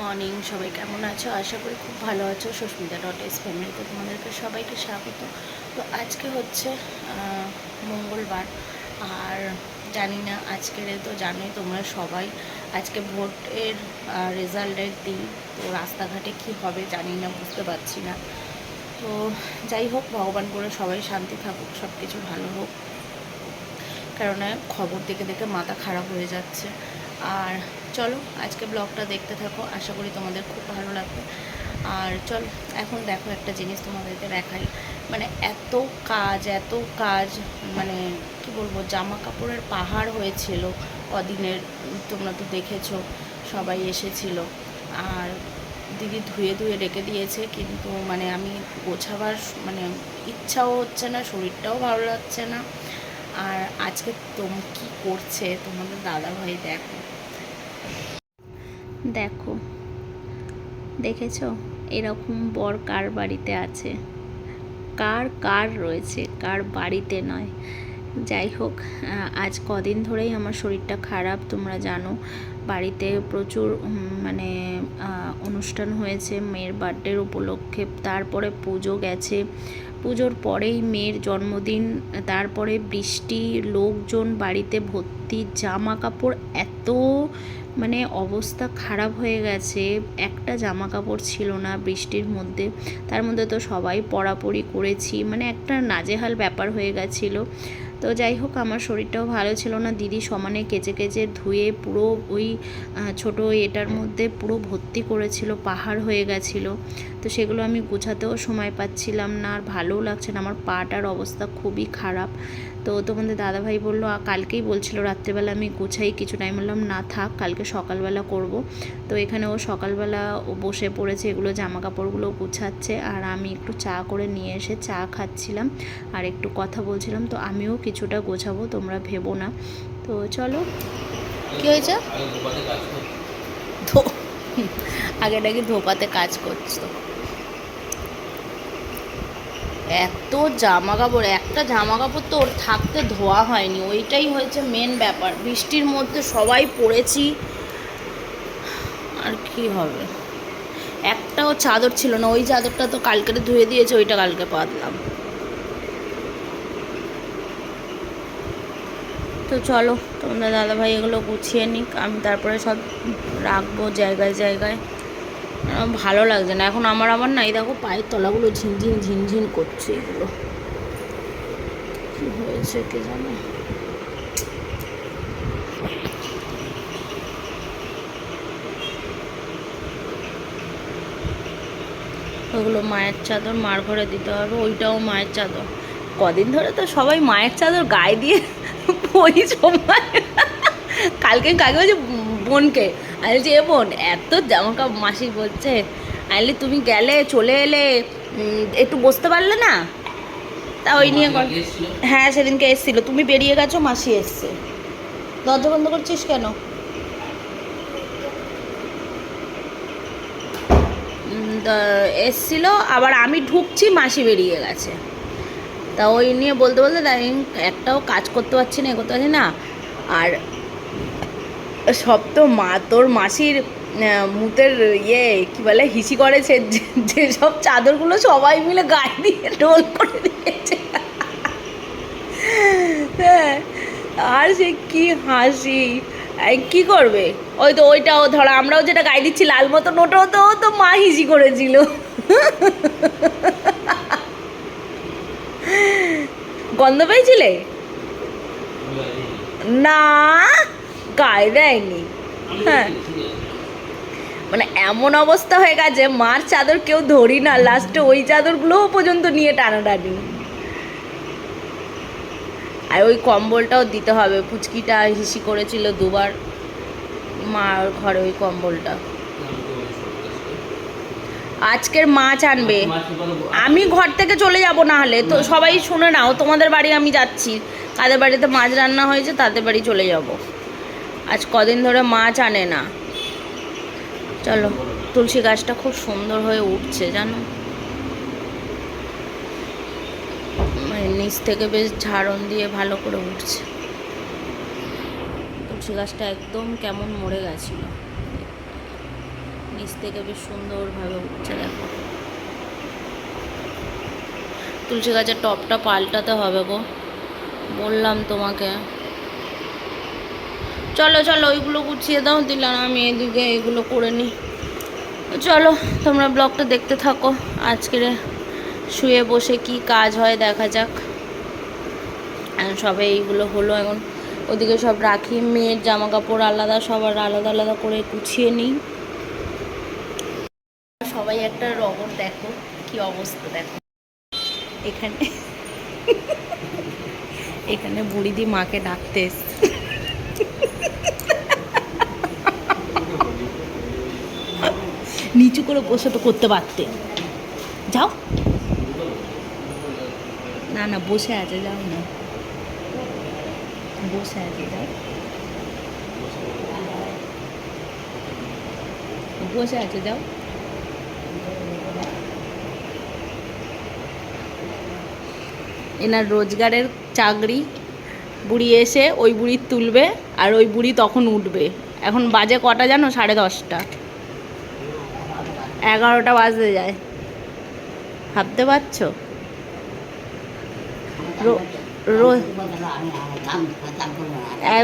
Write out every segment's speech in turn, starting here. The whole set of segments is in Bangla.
মর্নিং, সবাই কেমন আছো? আশা করি খুব ভালো আছো। সুস্মিতা ডট এস ফ্যামিলিতে তোমাদেরকে সবাইকে স্বাগত। তো আজকে হচ্ছে মঙ্গলবার। আর জানি না আজকের তো জানোই তোমরা সবাই। আজকে ভোটের রেজাল্টের দিন। তো রাস্তাঘাটে কি হবে জানি না, বুঝতে পারছি না। তো যাই হোক, ভগবান করে সবাই শান্তি থাকুক সব কিছু ভালো হোক। কারণ খবর দেখে দেখে মাথা খারাপ হয়ে যাচ্ছে। আর চলো, আজকে ব্লগটা দেখতে থাকো, আশা করি তোমাদের খুব ভালো লাগবে। আর চল, এখন দেখো একটা জিনিস তোমাদেরকে দেখাই। মানে এত কাজ এত কাজ মানে কি বলব জামা কাপড়ের পাহাড় হয়েছিল কদিনের, তোমরা তো দেখেছ, সবাই এসেছিল। আর দিদি ধুয়ে ধুয়ে রেখে দিয়েছে, কিন্তু মানে আমি গোছাবার মানে ইচ্ছাও হচ্ছে না, শরীরটাও ভালো লাগছে না। আর আজকে তোম, কি করছে? তোমাদের দাদা ভাই দেখো। দেখো। দেখেছ? এরকম বর কার বাড়িতে আছে? কার কার রয়েছে? কার বাড়িতে নয়। যাই হোক আজ কদিন ধরেই আমার শরীরটা খারাপ, তোমরা জানো। বাড়িতে প্রচুর মানে অনুষ্ঠান হয়েছে মেয়ের বার্থডের উপলক্ষে। তারপরে পুজো গেছে। পুজোর পরেই মেয়ের জন্মদিন, তারপরে বৃষ্টি, লোকজন বাড়িতে ভর্তি, জামা কাপড় এত মানে অবস্থা খারাপ হয়ে গেছে। একটা জামা কাপড় ছিল না বৃষ্টির মধ্যে। তার মধ্যে তো সবাই পড়াপড়ি করেছি। মানে একটা নাজেহাল ব্যাপার হয়ে গেছিল। তো যাই হোক, আমার শরীরটাও ভালো ছিল না। দিদি সমানে কেচে কেচে ধুয়ে পুরো ওই ছোট এটার মধ্যে পুরো ভর্তি করেছিল, পাহাড় হয়ে গেছিল। তো সেগুলো আমি গোছাতেও সময় পাচ্ছিলাম না। আর ভালোও লাগছে না। আমার পাটার অবস্থা খুবই খারাপ। তো তোমাদের দাদাভাই বলল কালকেই বলছিল রাত্রেবেলা আমি গোছাই কিছু টাইম বললাম না থাক কালকে সকালবেলা করব। তো এখানে ও সকালবেলা ও বসে পড়েছে এগুলো জামা কাপড়গুলো গুছাচ্ছে আর আমি একটু চা করে নিয়ে এসে চা খাচ্ছিলাম আর একটু কথা বলছিলাম তো আমিও কিছুটা গোছাবো তোমরা ভেবো না। তো চলো। কি হয়েছে? আগে নাকি ধোপাতে কাজ করছ এত জামা কাপড় একটা জামা কাপড় তো ওর থাকতে ধোয়া হয়নি। ওইটাই হয়েছে মেন ব্যাপার। বৃষ্টির মধ্যে সবাই পড়েছি। আর কি হবে? একটাও চাদর ছিল না। ওই চাদরটা তো কালকে ধুয়ে দিয়েছে, ওইটা কালকে পাতলাম। তো চলো, তোমাদের দাদাভাই এগুলো গুছিয়ে নিক। আমি তারপরে সব রাখব জায়গায় জায়গায়। ভালো লাগছে না। এখন আমার আমার না এই দেখো পায়ের তলাগুলো ঝিনঝিন ঝিনঝিন করছে এগুলো। হয়েছে কে জানে? ওগুলো মায়ের চাদর, মার ঘরে দিতে হবে, ওইটাও মায়ের চাদর। কদিন ধরে তো সবাই মায়ের চাদর গায়ে দিয়ে ওই সময় কালকে কাকে বলছে বোনকে আমি এ বোন এত জামা কাপড় মাসি বলছে। আইলে তুমি গেলে চলে এলে একটু বসতে পারলে না? তা ওই নিয়ে হ্যাঁ সেদিনকে এসছিল। তুমি বেরিয়ে গেছো মাসি এসছে। দরজা বন্ধ করছিস কেন? এসছিল আবার আমি ঢুকছি মাসি বেরিয়ে গেছে। তা ওই নিয়ে বলতে বলতে তাই একটাও কাজ করতে পারছি না এ করতে পারছি না। আর সব তো মা তোর মাসির মুতের ইয়ে কি বলে হিসি করেছে যেসব চাদরগুলো সবাই মিলে গায়ে দিয়ে রোল করে দিয়েছে। হ্যাঁ, আর সে কি হাসি। কি করবে? ওই তো ওইটাও ধরো আমরাও যেটা গায়ে দিচ্ছি লাল মতন ওটাও তো তো মা হিসি করেছিল। গন্ধ পেয়েছিলে? না। গায়ে দেয়নি হ্যাঁ। মানে এমন অবস্থা হয়ে গেছে মার চাদর কেউ ধরি না লাস্টে ওই চাদরগুলোও পর্যন্ত নিয়ে টানাটানি। আর ওই কম্বলটাও দিতে হবে, পুচকিটা হিসি করেছিল দুবার। মার ঘরে ওই কম্বলটা। আজকের মাছ আনবে। আমি ঘর থেকে চলে যাব না হলে তো সবাই শুনে নাও, তোমাদের বাড়ি আমি যাচ্ছি। কাদের বাড়িতে মাছ রান্না হয়েছে, তাদের বাড়ি চলে যাব। আজ কদিন ধরে মাছ আনে না। চলো, তুলসী গাছটা খুব সুন্দর হয়ে উঠছে, জানো? মানে নিচ থেকে বেশ ঝাড়ন দিয়ে ভালো করে উঠছে। তুলসী গাছটা একদম কেমন মরে গেছিল। নিচ থেকে বেশ সুন্দরভাবে উঠছে, দেখো। তুলসী গাছের টপটা পাল্টাতে হবে গো। বললাম তোমাকে। চলো চলো ওইগুলো গুছিয়ে দাও, দিলাম আমি এদিকে এগুলো করে নিই চলো, তোমরা ব্লগটা দেখতে থাকো, আজকের শুয়ে বসে কি কাজ হয় দেখা যাক। আর সবে এইগুলো হলো এখন, ওদিকে সব রাখি, মেয়ের জামা কাপড় আলাদা, সবার আলাদা আলাদা করে গুছিয়ে নিই। সবাই একটা রগর দেখো, কি অবস্থা দেখো। এখানে এখানে বুড়িদি মাকে ডাকতে এসছে। নিচু করে বসে তো করতে পারতে। যাও। না না, বসে আছে, যাও না। বসে আছে, যাও। বসে আছে, যাও। এনার রোজগারের চাকরি, বুড়ি এসে ওই বুড়ি তুলবে। আর ওই বুড়ি তখন উঠবে। এখন বাজে কটা জানো? সাড়ে দশটা। এগারোটা বাজতে যায়। ভাবতে পারছ? রো- রো-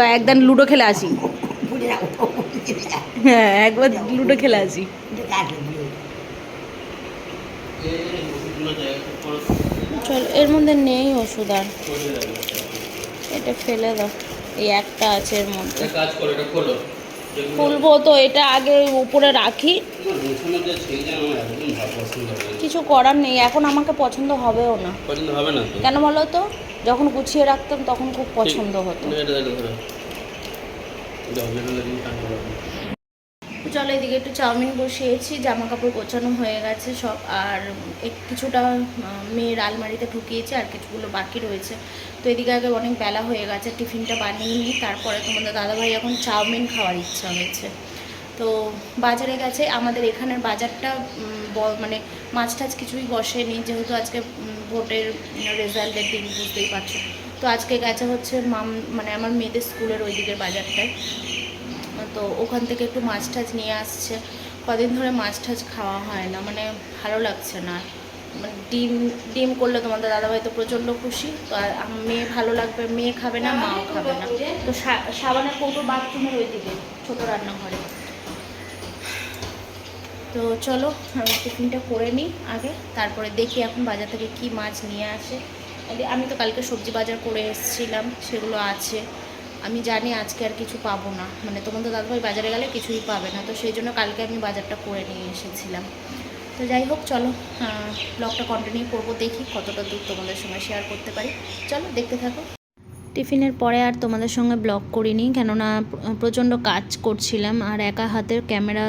একদিন লুডো খেলে আসি। হ্যাঁ একবার লুডো খেলে আসি। চল, এর মধ্যে নেই ওষুধ আর। এটা ফেলে দাও। এই একটা আছে এর মধ্যে। একটা কাজ করো এটা খোলো। খুলবো তো এটা আগে উপরে রাখি। কিছু করার নেই এখন আমাকে পছন্দ হবেও না। পছন্দ হবে না কেন বলো তো? যখন গুছিয়ে রাখতাম তখন খুব পছন্দ হতো। চলো এদিকে একটু চাউমিন বসিয়েছি জামা কাপড় গোছানো হয়ে গেছে সব, আর কিছুটা মেয়ের আলমারিতে ঢুকিয়েছি আর কিছুগুলো বাকি রয়েছে। তো এদিকে আগে অনেক বেলা হয়ে গেছে, টিফিনটা বানিয়ে নিই, তারপরে তোমাদের দাদাভাই এখন চাউমিন খাওয়ার ইচ্ছা হয়েছে। তো বাজারে গেছে, আমাদের এখানের বাজারটা মানে মাছ টাছ কিছুই বসেনি, যেহেতু আজকে ভোটের রেজাল্টের দিন, বুঝতেই পারছ। তো আজকে গেছে হচ্ছে মাম মানে আমার মেয়েদের স্কুলের ওই দিকের বাজারটায়। তো ওখান থেকে একটু মাছ টাছ নিয়ে আসছে। কদিন ধরে মাছ টাছ খাওয়া হয় না মানে ভালো লাগছে না। মানে ডিম ডিম করলে তোমাদের দাদাভাই তো প্রচণ্ড খুশি, তো আর মেয়ে ভালো লাগবে, মেয়ে খাবে না, মাও খাবে না। তো সাবানের কৌটো বাথরুমের ওই দিকে ছোটো রান্নাঘরে। তো চলো, আমি টিফিনটা করে নিই আগে, তারপরে দেখি এখন বাজার থেকে কি মাছ নিয়ে আসে। আমি তো কালকে সবজি বাজার করে এসেছিলাম, সেগুলো আছে। আমি জানি আজকে আর কিছু পাবো না। মানে তোমাদের দাদাভাই বাজারে গেলে কিছুই পাবে না। তো সেই জন্য কালকে আমি বাজারটা করে নিয়ে এসেছিলাম। তো যাই হোক, চলো ব্লগটা কন্টিনিউ করব, দেখি কতটা দূর তোমাদের সঙ্গে শেয়ার করতে পারি। চলো, দেখতে থাকো। টিফিনের পরে আর তোমাদের সঙ্গে ব্লগ করিনি, কেননা প্রচণ্ড কাজ করছিলাম আর একা হাতের ক্যামেরা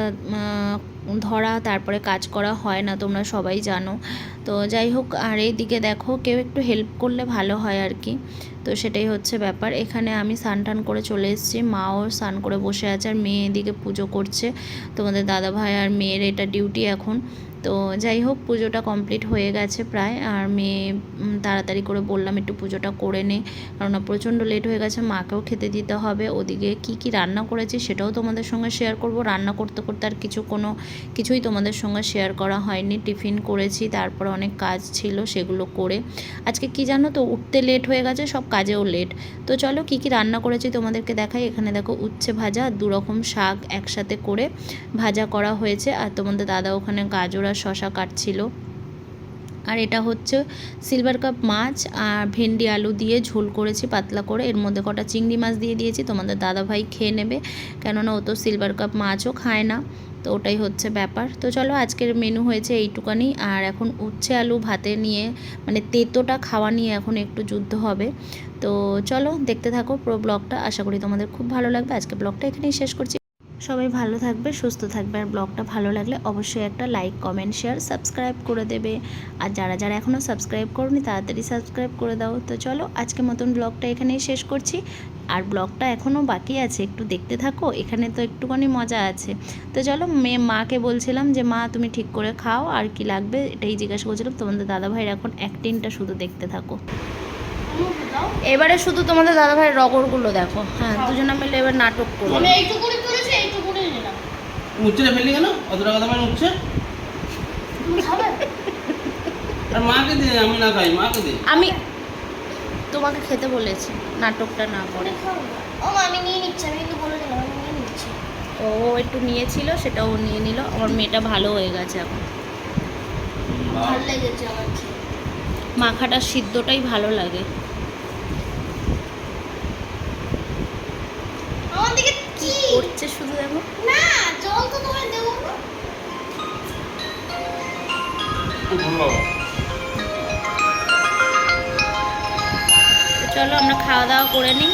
ধরা, তারপরে কাজ করা হয় না, তোমরা সবাই জানো। তো যাই হোক, আর এইদিকে দেখো, কেউ একটু হেল্প করলে ভালো হয় আর কি। তো সেটাই হচ্ছে ব্যাপার। এখানে আমি স্নান টান করে চলে এসেছি, মাও স্নান করে বসে আছে আর মেয়ে এদিকে পুজো করছে। তোমাদের দাদা ভাই আর মেয়ের এটা ডিউটি এখন। তো যাই হোক, পুজোটা কমপ্লিট হয়ে গেছে প্রায়। আর মেয়ে তাড়াতাড়ি করে বললাম একটু পুজোটা করে নে, কেননা প্রচণ্ড লেট হয়ে গেছে, মাকেও খেতে দিতে হবে। ওদিকে কি কি রান্না করেছি সেটাও তোমাদের সঙ্গে শেয়ার করব। রান্না করতে করতে আর কিছু কোনো, কিছুই তোমাদের সঙ্গে শেয়ার করা হয়নি। টিফিন করেছি, তারপরে অনেক কাজ ছিল সেগুলো করে। আজকে কি জানো তো, উঠতে লেট হয়ে গেছে, সব কাজেও লেট তো চলো কি কি রান্না করেছি তোমাদেরকে দেখাই। এখানে দেখো উচ্ছে ভাজা আর দু রকম শাক একসাথে করে ভাজা করা হয়েছে। আর তোমাদের দাদা ওখানে গাজর শশা কাটছিল। আর এটা হচ্ছে সিলভার কাপ মাছ আর ভেন্ডি আলু দিয়ে ঝোল করেছি পাতলা করে। এর মধ্যে কটা চিংড়ি মাছ দিয়ে দিয়েছি, তোমাদের দাদাভাই খেয়ে নেবে। কেননা ও তো সিলভার কাপ মাছও খায় না, তো ওটাই হচ্ছে ব্যাপার। তো চলো, আজকের মেনু হয়েছে এইটুকানি। আর এখন উচ্ছে আলু ভাতে নিয়ে মানে তেতোটা খাওয়া নিয়ে এখন একটু যুদ্ধ হবে। তো চলো, দেখতে থাকো পুরো ব্লগটা আশা করি তোমাদের খুব ভালো লাগবে। আজকে ব্লগটা এখানেই শেষ করছি। সবাই ভালো থাকবে, সুস্থ থাকবে আর ব্লগটা ভালো লাগলে অবশ্যই একটা লাইক কমেন্ট শেয়ার সাবস্ক্রাইব করে দেবে। আর যারা যারা এখনও সাবস্ক্রাইব করনি তাড়াতাড়ি সাবস্ক্রাইব করে দাও। তো চলো আজকে মতন ব্লগটা এখানেই শেষ করছি। আর ব্লগটা এখনও বাকি আছে, একটু দেখতে থাকো, এখানে তো একটুখানি মজা আছে। তো চলো মেয়ে মাকে বলছিলাম যে, মা, তুমি ঠিক করে খাও, আর কি লাগবে? এটাই জিজ্ঞাসা করছিলাম, তোমাদের দাদাভাইয়ের এখন অ্যাক্টিংটা শুধু দেখতে থাকো। এবারে শুধু তোমাদের দাদাভাইয়ের রগরগুলো দেখো। হ্যাঁ দুজনে মিলে এবার নাটক করো আমি এইটুকুনি তুলেছি এইটুকুনি নিলাম উচ্চে ফেললি কেন? অত টাকা দামের উচ্ছে আর মাকে দে আমি না খাই মাকে দে। আমি তোমাকে খেতে বলেছি নাটকটা না করে। ও আমি নিয়ে নিচ্ছি আমি কিন্তু বলে দিলাম আমি নিয়ে নিচ্ছি। ও একটু নিয়েছিল সেটা ও নিয়ে নিল আমার মেয়েটা ভালো হয়ে গেছে এখন। ভালো লেগেছে আমার মাখাটা সিদ্ধটাই ভালো লাগে আমার দিকে করছে শুধু দেখো। না জল তো তোমায় দেবো না। চলো আমরা খাওয়া দাওয়া করে নিই।